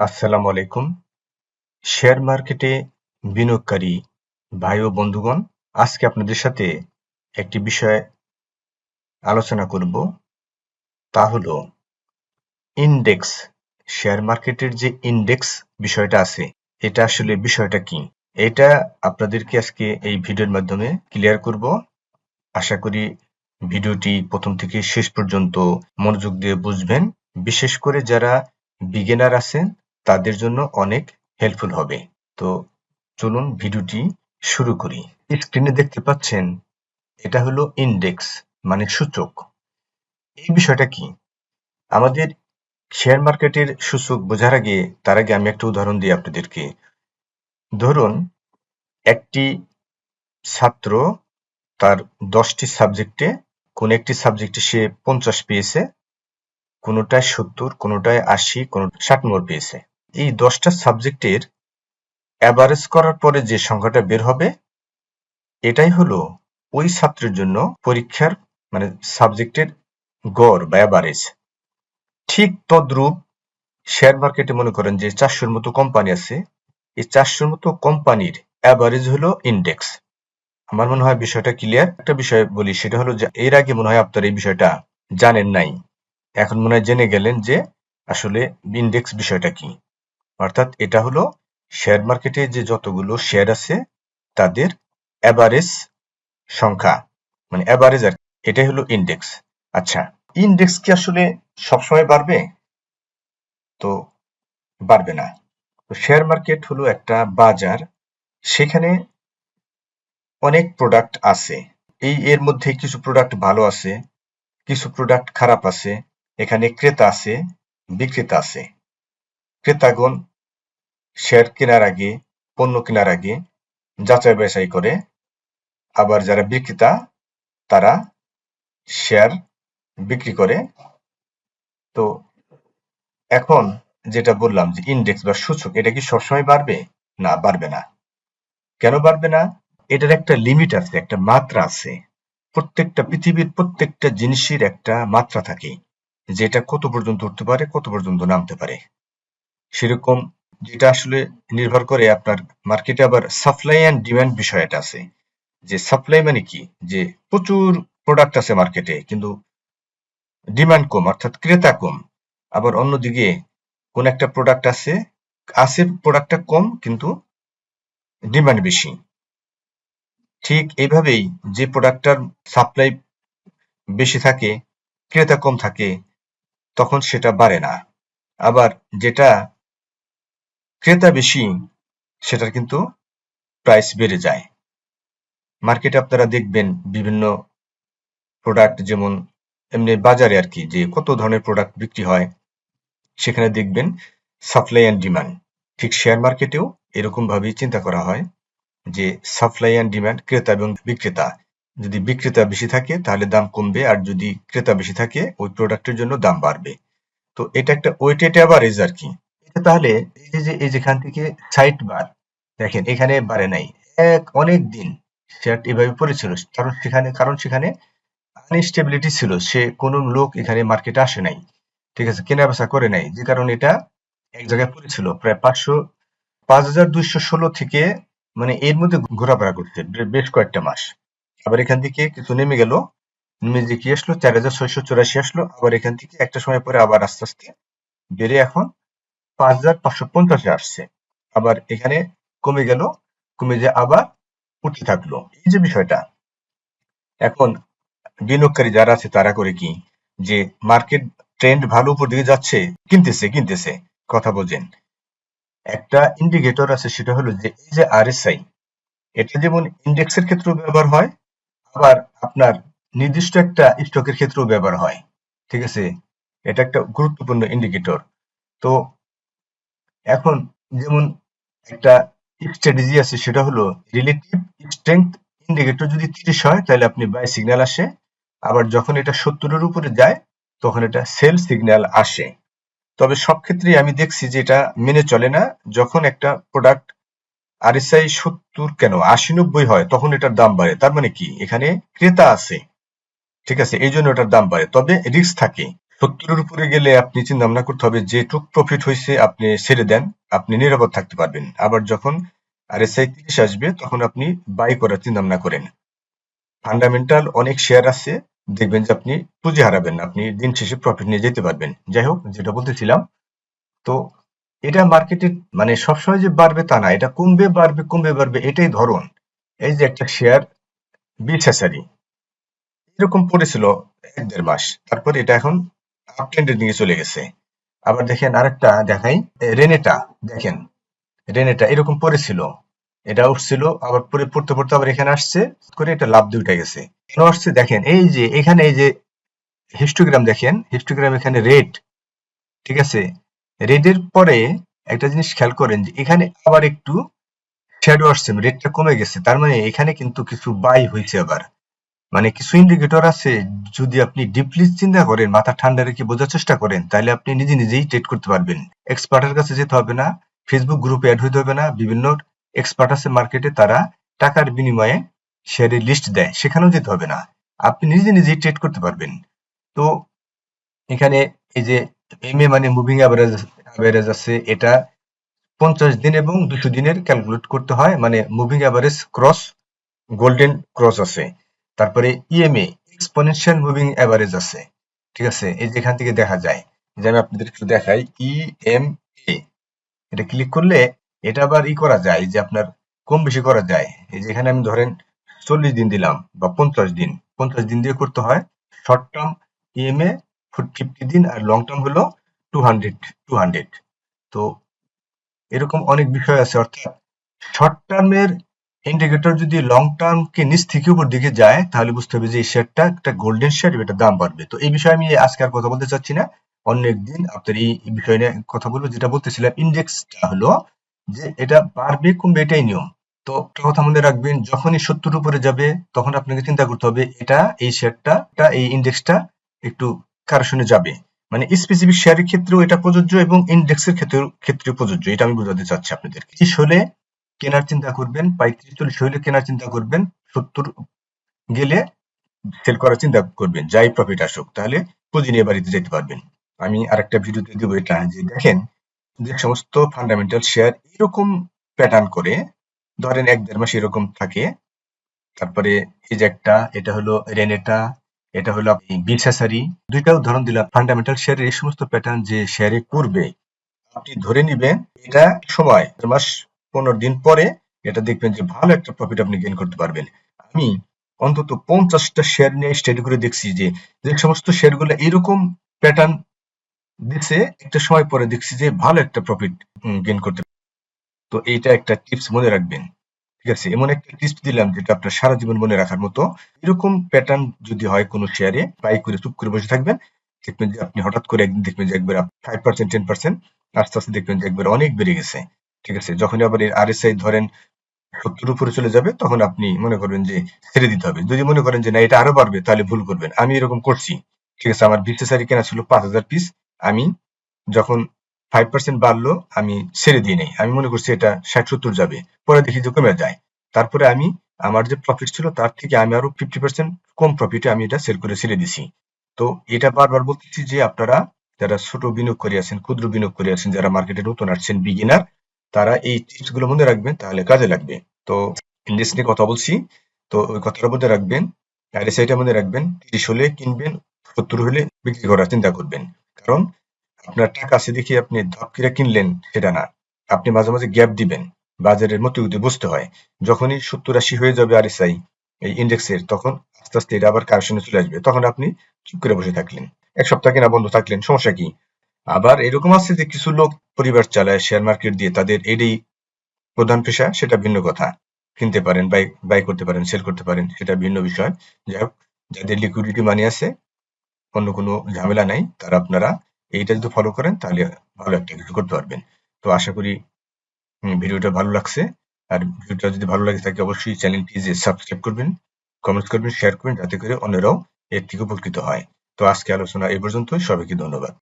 আসসালামু আলাইকুম। শেয়ার মার্কেটে বিনিয়োগকারী ভাই ও বন্ধুগণ, আজকে আপনাদের সাথে একটি বিষয় আলোচনা করব। তা হলো, ইন্ডেক্স, শেয়ার মার্কেটের যে ইন্ডেক্স বিষয়টা আছে, এটা আসলে বিষয়টা কি? এটা আপনাদেরকে আজকে এই ভিডিওর মাধ্যমে ক্লিয়ার করব। আশা করি ভিডিওটি প্রথম থেকে শেষ পর্যন্ত মনোযোগ দিয়ে বুঝবেন। বিশেষ করে যারা বিগিনার আছেন তাদের জন্য অনেক হেল্পফুল হবে। তো চলুন ভিডিওটি শুরু করি। স্ক্রিনে দেখতে পাচ্ছেন, এটা হলো ইন্ডেক্স মানে সূচক। এই বিষয়টা কি? আমাদের শেয়ার মার্কেটের সূচক বোঝার আগে, তার আগে আমি একটা উদাহরণ দিই আপনাদেরকে। ধরুন, একটি ছাত্র তার দশটি সাবজেক্টে কোন একটি সাবজেক্টে সে পঞ্চাশ পেয়েছে কোনোটায় সত্তর কোনোটায় আশি কোনো ষাট নম্বর পেয়েছে। এই দশটা সাবজেক্টের অ্যাভারেজ করার পরে যে সংখ্যাটা বের হবে, এটাই হলো ওই ছাত্রের জন্য পরীক্ষার মানে সাবজেক্টের গড় বা অ্যাভারেজ ঠিক তদ্রূপ শেয়ার মার্কেটে মনে করেন যে চারশোর মতো কোম্পানি আছে, এই চারশোর মতো কোম্পানির অ্যাভারেজ হলো ইন্ডেক্স আমার মনে হয় বিষয়টা ক্লিয়ার একটা বিষয় বলি, সেটা হলো যে এর আগে মনে হয় আপনার এই বিষয়টা জানেন নাই। এখন মনে হয় জেনে গেলেন যে আসলে ইন্ডেক্স বিষয়টা কি। অর্থাৎ এটা হলো শেয়ার মার্কেটে যে যতগুলো শেয়ার আছে, তাদের অ্যাভারেজ সংখ্যা মানে অ্যাভারেজ আর এটাই হলো ইন্ডেক্স আচ্ছা ইন্ডেক্স কি আসলে সবসময় বাড়বে? তো বাড়বে না। তো শেয়ার মার্কেট হলো একটা বাজার, সেখানে অনেক প্রোডাক্ট আছে। এই এর মধ্যে কিছু প্রোডাক্ট ভালো আছে, কিছু প্রোডাক্ট খারাপ আছে। এখানে ক্রেতা আছে, বিক্রেতা আছে। ক্রেতাগণ শেয়ার কেনার আগে, পণ্য কেনার আগে যাচাই বাছাই করে। আবার যারা বিক্রেতা, তারা শেয়ার বিক্রি করে। তো এখন যেটা বললাম যে ইন্ডেক্স বা সূচক, এটা কি সবসময় বাড়বে? না বাড়বে না। কেন বাড়বে না? এটার একটা লিমিট আছে, একটা মাত্রা আছে। প্রত্যেকটা পৃথিবীর প্রত্যেকটা জিনিসের একটা মাত্রা থাকে। যেটা কত পর্যন্ত উঠতে পারে, কত পর্যন্ত নামতে পারে। সেরকম যেটা আসলে নির্ভর করে আপনার মার্কেটে আবার সাপ্লাই অ্যান্ড ডিমান্ড বিষয়টা আছে। যে সাপ্লাই মানে কি? যে প্রচুর প্রোডাক্ট আছে মার্কেটে কিন্তু ডিমান্ড কম, অর্থাৎ ক্রেতা কম। আবার অন্যদিকে কোন একটা প্রোডাক্ট আছে আছে প্রোডাক্টটা কম, কিন্তু ডিমান্ড বেশি। ঠিক এইভাবেই যে প্রোডাক্টটার সাপ্লাই বেশি থাকে, ক্রেতা কম থাকে তখন সেটা বাড়ে না। আবার যেটা ক্রেতা বেশি, সেটার কিন্তু প্রাইস বেড়ে যায়। মার্কেটে আপনারা দেখবেন বিভিন্ন প্রোডাক্ট যেমন এমনি বাজারে আর কি, যে কত ধরনের প্রোডাক্ট বিক্রি হয়, সেখানে দেখবেন সাপ্লাই অ্যান্ড ডিমান্ড ঠিক শেয়ার মার্কেটেও এরকম ভাবেই চিন্তা করা হয় যে সাপ্লাই অ্যান্ড ডিমান্ড ক্রেতা এবং বিক্রেতা। যদি বিক্রেতা বেশি থাকে, তাহলে দাম কমবে। আর যদি ক্রেতা বেশি থাকে, ওই প্রোডাক্টের জন্য দাম বাড়বে। তো এটা একটা ওয়েটেড অ্যাভারেজ আর কি। এটা তাহলে এই যে, এই যেখান থেকে সাইট বার দেখেন, এখানে বাড়ে নাই। এক অনেক দিন শেয়ার এভাবে পড়েছিল কারণ সেখানে কারণ সেখানে আনস্টেবিলিটি ছিল। সে কোনো লোক এখানে মার্কেটে আসে নাই। ঠিক আছে কেনা বেচা করে নাই। যে কারণে এটা এক জায়গায় পড়েছিল। প্রায় পাঁচশো, পাঁচ হাজার দুইশো ষোলো থেকে মানে এর মধ্যে ঘোরাফেরা করছে, বেশ কয়েকটা মাস। আবার এখান থেকে কিছু নেমে গেল। নেমে যে কি আসলো? চার হাজার ছয়শো চুরাশি আসলো। আবার এখান থেকে একটা সময় পরে আবার আস্তে আস্তে বেড়ে এখন পাঁচ হাজার পাঁচশো পঞ্চাশে আসছে। আবার এখানে কমে গেল, কমে যে আবার উঠতে থাকল। এই যে বিষয়টা, এখন বিনিয়োগকারী যারা আছে তারা করে কি? যে মার্কেট ট্রেন্ড ভালো উপর দিকে যাচ্ছে, কিনতেছে কিনতেছে, কথা বোঝেন। একটা ইন্ডিকেটর আছে, সেটা হলো যে এই যে আরএসআই এটা যেমন ইন্ডেক্সের ক্ষেত্রেও ব্যবহার হয় আবার আপনার নির্দিষ্ট একটা স্টকের ক্ষেত্রেও ব্যবহার হয়, ঠিক আছে? এটা একটা গুরুত্বপূর্ণ ইন্ডিকেটর তো এখন যেমন একটা স্ট্র্যাটেজি আছে, সেটা হলো রিলেটিভ স্ট্রেংথ ইন্ডিকেটর যদি তিরিশ হয়, তাহলে আপনি বাই সিগন্যাল আসে। আবার যখন এটা সত্তরের উপরে যায়, তখন এটা সেল সিগন্যাল আসে। তবে সব ক্ষেত্রেই আমি দেখছি যে এটা মেনে চলে না। যখন একটা প্রোডাক্ট আরএসআই সত্তর কেন? আশি নব্বই হয়, তখন এটার দাম বাড়ে। তার মানে কি? এখানে ক্রেতা আছে। ঠিক আছে, এই জন্য এটার দাম বাড়ে। তবে রিস্ক থাকে। সত্তরের উপরে গেলে আপনি চিন্তা ভাবনা করতে হবে, যেটুক প্রফিট হয়েছে আপনি ছেড়ে দেন, আপনি নিরাপদ থাকতে পারবেন। আবার যখন আর এস আই তিরিশ আসবে, তখন আপনি বাই করার চিন্তা ভাবনা করেন। ফান্ডামেন্টাল অনেক শেয়ার আছে, দেখবেন যে আপনি পুঁজি হারাবেন আপনি দিন শেষে প্রফিট নিয়ে যেতে পারবেন। যাই হোক, যেটা বলতেছিলাম, তো এটা মার্কেটে মানে সবসময় যে বাড়বে তা না, এটা কমবে, বাড়বে কমবে, বাড়বে, এটাই ধরন। এই যে একটা শেয়ার বিশেষারি এরকম পড়েছিল এক দেড় মাস। তারপর এটা এখন আপ ট্রেন্ডের দিকে চলে গেছে। আবার দেখেন আরেকটা দেখাই রেনেটা দেখেন। রেনেটা এরকম পড়েছিল, এটা উঠছিল, আবার পরে পড়তে পড়তে আবার এখানে আসছে করে এটা লাভ দিয়ে উঠে গেছে। কেন আসছে? দেখেন, এই যে, এখানে এই যে হিস্টোগ্রাম দেখেন হিস্টোগ্রাম এখানে রেড ঠিক আছে? রেডের পরে একটা জিনিস খেয়াল করেন যে, এখানে আবার একটু শ্যাডো আসছে রেটটা কমে গেছে। তার মানে এখানে কিন্তু কিছু বাই হয়েছে আবার। মানে কিছু ইন্ডিকেটর আছে, যদি আপনি ডিপলি চিন্তা করেন, মাথা ঠান্ডা রেখে বোঝার চেষ্টা করেন, তাহলে আপনি নিজে নিজেই ট্রেড করতে পারবেন। এক্সপার্টের কাছে যেতে হবে না ফেসবুক গ্রুপে অ্যাড হইতে হবে না, বিভিন্ন এক্সপার্ট আছে মার্কেটে তারা টাকার বিনিময়ে শেয়ারের লিস্ট দেয়, সেখানেও যেতে হবে না। আপনি নিজে নিজেই ট্রেড করতে পারবেন। তো এখানে এই যে এম এ মানে মুভিং অ্যাভারেজ অ্যাভারেজ আছে, এটা পঞ্চাশ দিন এবং দুশো দিনের ক্যালকুলেট করতে হয় মানে moving average cross golden cross আছে। তারপরে ইএমএ এক্সপোনেনশিয়াল মুভিং অ্যাভারেজ আছে। ঠিক আছে? এই যেখান থেকে দেখা যায় যে আমি আপনাদের একটু দেখাই ইএমএ এটা ক্লিক করলে এটা আবার ই করা যায়, যে আপনার কম বেশি করা যায়। এই যেখানে আমি ধরেন চল্লিশ দিন দিলাম, বা পঞ্চাশ দিন পঞ্চাশ দিন দিয়ে করতে হয় শর্ট টার্ম ইএমএ ফিফটি দিন আর লং টার্ম হলো টু হান্ড্রেড টু হান্ড্রেড তো এরকম অনেক বিষয় আছে, অর্থাৎ শর্ট টার্মের ইন্ডিকেটর যদি লং টার্ম কে নিচ থেকে উপর দিকে যায়, তাহলে বুঝতে হবে যে এই শেয়ারটা একটা গোল্ডেন শেয়ার এটা দাম বাড়বে। তো এই বিষয়ে আমি আজকে আর কথা বলতে চাচ্ছি না। অন্য একদিন আপনার এই বিষয় নিয়ে কথা বলব, যেটা বলতেছিলাম ইন্ডেক্সটা হলো যে এটা বাড়বে কমবে, এটাই নিয়ম। তো একটা কথা মনে রাখবেন, যখনই সত্তর উপরে যাবে, তখন আপনাকে চিন্তা করতে হবে, এটা এই শেয়ারটা এই ইন্ডেক্সটা একটু কারেকশনে যাবে? মানে স্পেসিফিক শেয়ারের ক্ষেত্রেও এটা প্রযোজ্য এবং ইন্ডেক্সের ক্ষেত্রে ক্ষেত্রে প্রযোজ্য, এটা আমি বোঝাতে চাচ্ছি আপনাদের ত্রিশ হলে কেনার চিন্তা করবেন, পঁয়ত্রিশ, চল্লিশ হলে কেনার চিন্তা করবেন, সত্তর গেলে সেল করার চিন্তা করবেন, যাই প্রফিট আসুক, তাহলে পুঁজি নিয়ে বাড়িতে যেতে পারবেন। আমি আরেকটা ভিডিওতে দেবো এটা, যে দেখেন যে সমস্ত ফান্ডামেন্টাল শেয়ার এরকম প্যাটার্ন করে, ধরেন এক দেড় মাস এরকম থাকে, তারপরে এই যে একটা, এটা হলো রেনেটা এটা হলো বিসাসারি দুইটা উদাহরণ দিলাম ফান্ডামেন্টাল শেয়ারের এই সমস্ত প্যাটার্ন যে শেয়ারে করবে, আপনি ধরে নিবেন এটা সময় মাস, পনেরো দিন পরে এটা দেখবেন যে ভালো একটা প্রফিট আপনি গেইন করতে পারবেন। আমি অন্তত পঞ্চাশটা শেয়ার নিয়ে স্টাডি করে দেখছি যে যে সমস্ত শেয়ারগুলো এরকম প্যাটার্ন দিচ্ছে একটা সময় পরে দেখছি যে ভালো একটা প্রফিট গেইন করতে তো এইটা একটা টিপস মনে রাখবেন। ঠিক আছে, এমন একটা টিপস দিলাম যেটা আপনার সারা জীবন মনে রাখার মতো। এরকম প্যাটার্ন যদি হয় কোনো শেয়ারে বাই করে চুপ করে বসে থাকবেন। দেখবেন যে আপনি হঠাৎ করে একদিন দেখবেন যে একবার ফাইভ পার্সেন্ট টেন পার্সেন্ট আস্তে আস্তে দেখবেন যে একবার অনেক বেড়ে গেছে। ঠিক আছে, যখনই আবার এর আরএসআই ধরেন সত্তর উপরে চলে যাবে, তখন আপনি মনে করবেন যে ছেড়ে দিতে হবে। যদি মনে করেন যে না, এটা আরও বাড়বে, তাহলে ভুল করবেন। আমি এরকম করছি। ঠিক আছে, আমার বিসেসারি কেনা ছিল পাঁচ হাজার পিস আমি যখন ফাইভ পার্সেন্ট বাড়লো, আমি ছেড়ে দিয়ে নেই। আমি মনে করছি এটা ষাট সত্তর যাবে। পরে দেখি যে কমে যায়। তারপরে আমি, আমার যে প্রফিট ছিল, তার থেকে আমি আরও ফিফটি পার্সেন্ট কম প্রফিটে আমি এটা সেল করে ছেড়ে দিছি। তো এটা বারবার বলতেছি যে আপনারা, যারা ছোট বিনিয়োগ করে আছেন, ক্ষুদ্র বিনিয়োগ করে আছেন, যারা মার্কেটে নতুন আসছেন বিগিনার তারা এই টিপসগুলো মনে রাখবেন, তাহলে কাজে লাগবে। তো ইন্ডেক্স নিয়ে কথা বলছি। তো ওই কথাটা মধ্যে রাখবেন আরএসআইটা মনে রাখবেন, তিরিশ হলে কিনবেন, সত্তর হলে বিক্রি করার চিন্তা করবেন। কারণ আপনার টাকা আছে দেখে আপনি ধপ কিনে কিনলেন, সেটা না। আপনি মাঝে মাঝে গ্যাপ দিবেন, বাজারের মতো বুঝতে হয়। যখনই সত্তর আশি হয়ে যাবে আরএসআই, এই ইন্ডেক্সের, তখন আস্তে আস্তে এটা আবার কারেকশনে চলে আসবে? তখন আপনি চুপ করে বসে থাকলেন। এক সপ্তাহ কিনা বন্ধ থাকলেন, সমস্যা কি? আবার এরকম আছে যে কিছু লোক পরিবার চালায় শেয়ার মার্কেট দিয়ে, তাদের এটাই প্রধান পেশা, সেটা ভিন্ন কথা। কিনতে পারেন বাই বাই করতে পারেন সেল করতে পারেন, সেটা ভিন্ন বিষয়। যাই হোক, যাদের লিকুইডিটি মানি আছে, অন্য কোনো ঝামেলা নাই, তারা আপনারা এইটা যদি ফলো করেন, তাহলে ভালো একটা কিছু করতে পারবেন। তো আশা করি ভিডিওটা ভালো লাগছে। আর ভিডিওটা যদি ভালো লাগে থাকে, অবশ্যই চ্যানেলটি যে সাবস্ক্রাইব করবেন কমেন্ট করবেন শেয়ার করবেন, যাতে করে অন্যরাও এর থেকে উপকৃত হয়। তো আজকে আলোচনা এই পর্যন্ত সবাইকে ধন্যবাদ।